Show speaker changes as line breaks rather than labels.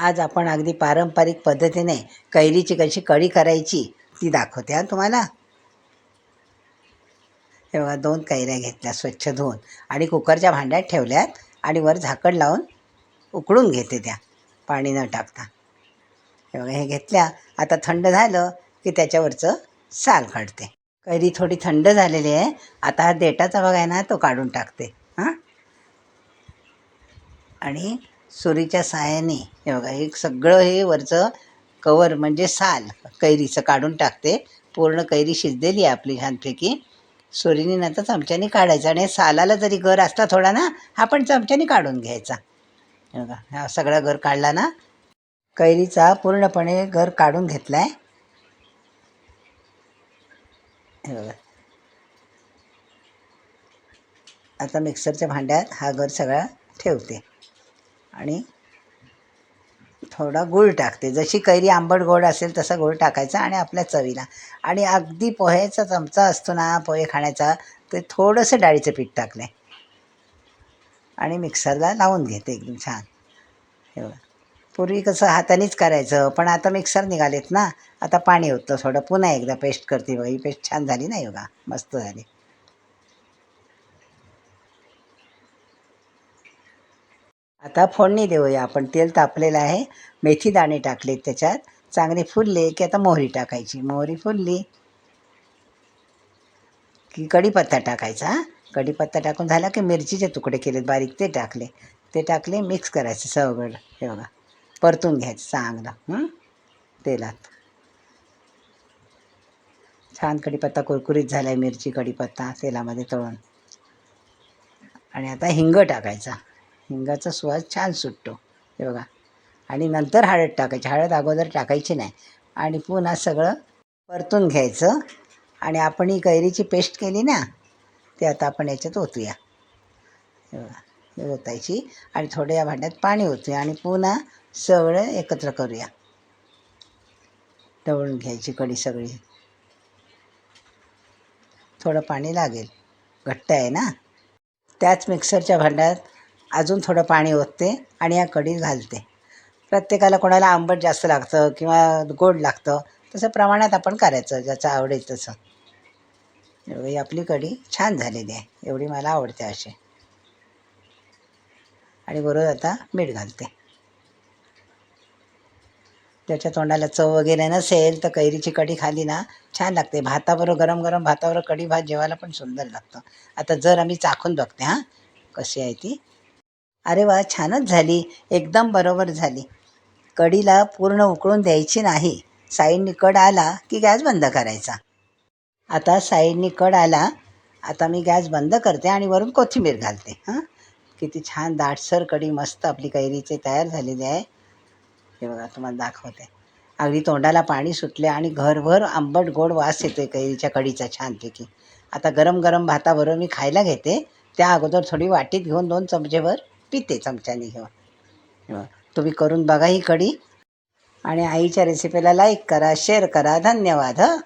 आज आपण अगदी पारंपरिक पद्धतीने कैरीची कशी कढी करायची ती दाखवते हा तुम्हाला? हे बघा दोन कैऱ्या घेतल्या स्वच्छ धुवून. आणि कुकरच्या भांड्यात ठेवल्यात आणि वर झाकण लावून उकळून घेते त्या पाणी न टाकता. हे हे घेतल्या. आता थंड झालं की त्याच्यावरचं साल काढते. कैरी थोडी थंड झालेली आहे. आता हा देटाचा बघा आहे ना तो काढून टाकते. हां? आणि सुरीच्या साहाय्याने हे बघा हे सगळं हे वरचं कवर म्हणजे साल कैरीचं काढून टाकते. पूर्ण कैरी शिजलेली आहे आपली छानपैकी. सुरीने नंतर चमच्याने काढायचं आणि सालाला जरी घर असला थोडा ना हा पण चमच्याने काढून घ्यायचा. हे बघा हा सगळा घर काढला ना. कैरीचा पूर्णपणे घर काढून घेतला आहे हे बघा. आता मिक्सरच्या भांड्यात हा घर सगळा ठेवते. आणि थोडा गूळ टाकते. जशी कैरी आंबट गोड असेल तसा गूळ टाकायचा आणि आपल्या चवीला. आणि अगदी पोह्याचा चमचा असतो ना पोहे खाण्याचा ते थोडंसं डाळीचं पीठ टाकलं आणि मिक्सरला लावून घेते एकदम छान. हे पूर्वी कसं हातानेच करायचं पण आता मिक्सर निघालेत ना आता पाणी होतं थोडं. पुन्हा एकदा पेस्ट करते बघा. ही पेस्ट छान झाली ना योगा मस्त झाली. आता फोडणी देऊया. आपण तेल तापलेलं आहे. मेथी दाणे टाकलेत त्याच्यात. चांगले फुलले की आता मोहरी टाकायची. मोहरी फुलली की कढीपत्ता टाकायचा कढीपत्ता टाकून झाला की मिरचीचे तुकडे केलेत. बारीक ते टाकले. ते टाकले मिक्स करायचं सगळं हे बघा. परतून घ्यायचं चांगलं तेलात. छान कढीपत्ता कुरकुरीत झाला आहे मिरची कढीपत्ता तेलामध्ये तळून. आणि आता हिंग टाकायचा. हिंगाचा सुवास छान सुटतो. हे बघा. आणि नंतर हळद टाकायची. हळद अगोदर टाकायची नाही. आणि पुन्हा सगळं परतून घ्यायचं. आणि आपण ही कैरीची पेस्ट केली ना ते आता आपण याच्यात ओतूया. हे बघा. हे ओतायची. आणि थोड्या या भांड्यात पाणी ओतूया. आणि पुन्हा सगळं एकत्र करूया. ढवळून घ्यायची कढी सगळी. थोडं पाणी लागेल. घट्ट आहे ना? त्याच मिक्सरच्या भांड्यात अजून थोडं पाणी ओतते आणि या कढीत घालते. प्रत्येकाला कोणाला आंबट जास्त लागतं किंवा गोड लागतं तसं प्रमाणात आपण करायचं ज्याचं आवडेल तसं. एवढी आपली कढी छान झालेली आहे. एवढी मला आवडते अशी. आणि बरोबर आता मीठ घालते. त्याच्या तोंडाला चव वगैरे नसेल तर कैरीची कढी खाली ना छान लागते. भाताबरोबर गरम गरम भाताबरोबर कढी भात जेवायला पण सुंदर लागतं. आता जर आम्ही चाखून बघते हां कशी आहे ती. अरे वा छानच झाली. एकदम बरोबर झाली. कडीला पूर्ण उकळून द्यायची नाही. साईडनी कड आला की गॅस बंद करायचा. आता साईडनी कड आला आता मी गॅस बंद करते आणि वरून कोथिंबीर घालते. हां? किती छान दाटसर कडी मस्त आपली कैरीचे तयार झालेली आहे. हे बघा तुम्हाला दाखवते. अगदी तोंडाला पाणी सुटले आणि घरभर आंबट गोड वास येतोय कैरीच्या कढीचा छानपैकी. आता गरम गरम भाताबरोबर मी खायला घेते. त्या अगोदर थोडी वाटीत घेऊन दोन चमचेभर पिते चमच्याने घेऊन तुम्ही करून बघा ही कढी. आणि आईच्या रेसिपीला लाईक करा शेअर करा. धन्यवाद हं.